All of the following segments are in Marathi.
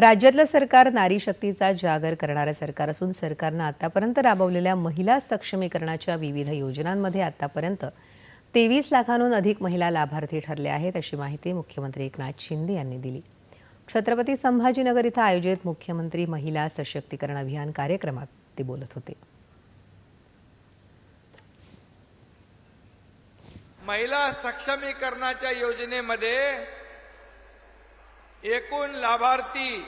राज्यातलं सरकार नारी शक्तीचा जागर करणारं सरकार असून सरकारनं आतापर्यंत राबवलेल्या महिला सक्षमीकरणाच्या विविध योजनांमध्ये आतापर्यंत तेवीस लाखांहून अधिक महिला लाभार्थी ठरल्या आहेत अशी माहिती मुख्यमंत्री एकनाथ शिंदे यांनी दिली. छत्रपती संभाजीनगर इथं आयोजित मुख्यमंत्री महिला सशक्तीकरण अभियान कार्यक्रमात ते बोलत होते. महिला सक्षमीकरणाच्या योजनेमध्ये एकूण लाभार्थी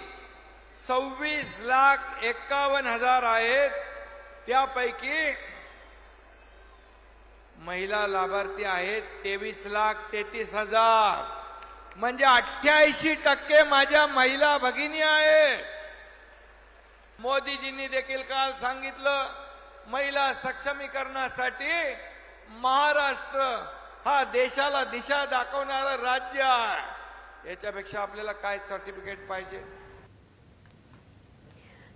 सव्वीस लाख एक्कावन्न हजार आहेत. त्यापैकी महिला लाभार्थी आहेत तेवीस लाख तेहतीस हजार. म्हणजे अठ्ठ्याऐंशी टक्के माझ्या महिला भगिनी आहेत. मोदीजींनी देखील काल सांगितलं महिला सक्षमीकरणासाठी महाराष्ट्र हा देशाला दिशा दाखवणारं राज्य आहे. याच्यापेक्षा आपल्याला काय सर्टिफिकेट पाहिजे?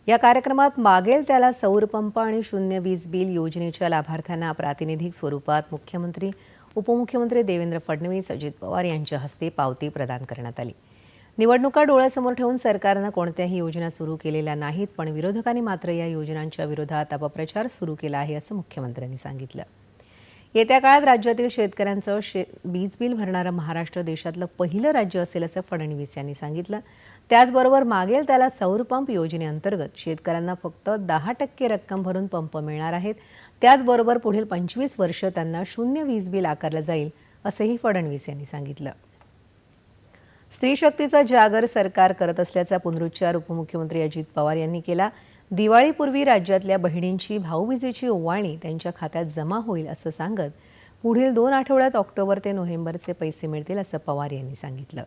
या कार्यक्रमात मागेल त्याला सौरपंप आणि शून्य वीज बिल योजनेच्या लाभार्थ्यांना प्रातिनिधिक स्वरूपात मुख्यमंत्री उपमुख्यमंत्री देवेंद्र फडणवीस अजित पवार यांच्या हस्ते पावती प्रदान करण्यात आली. निवडणुका डोळ्यासमोर ठेवून सरकारनं कोणत्याही योजना सुरू केलेल्या नाहीत पण विरोधकांनी मात्र या योजनांच्या विरोधात अपप्रचार सुरू केला आहे असं मुख्यमंत्र्यांनी सांगितलं. येत्या काळात राज्यातील शेतकऱ्यांचं शे वीज बिल भरणारं महाराष्ट्र देशातलं पहिलं राज्य असेल असं फडणवीस यांनी सांगितलं. त्याचबरोबर मागेल त्याला सौर पंप योजनेअंतर्गत शेतकऱ्यांना फक्त दहा टक्के रक्कम भरून पंप मिळणार आहेत. त्याचबरोबर पुढील पंचवीस वर्ष त्यांना शून्य वीज बिल आकारलं जाईल असंही फडणवीस यांनी सांगितलं. स्त्री शक्तीचा जागर सरकार करत असल्याचा पुनरुच्चार उपमुख्यमंत्री अजित पवार यांनी केला. दिवाळीपूर्वी राज्यातल्या बहिणींची भाऊबीजेची ओवाळणी त्यांच्या खात्यात जमा होईल असं सांगत पुढील दोन आठवड्यात ऑक्टोबर ते नोव्हेंबरचे पैसे मिळतील असं पवार यांनी सांगितलं.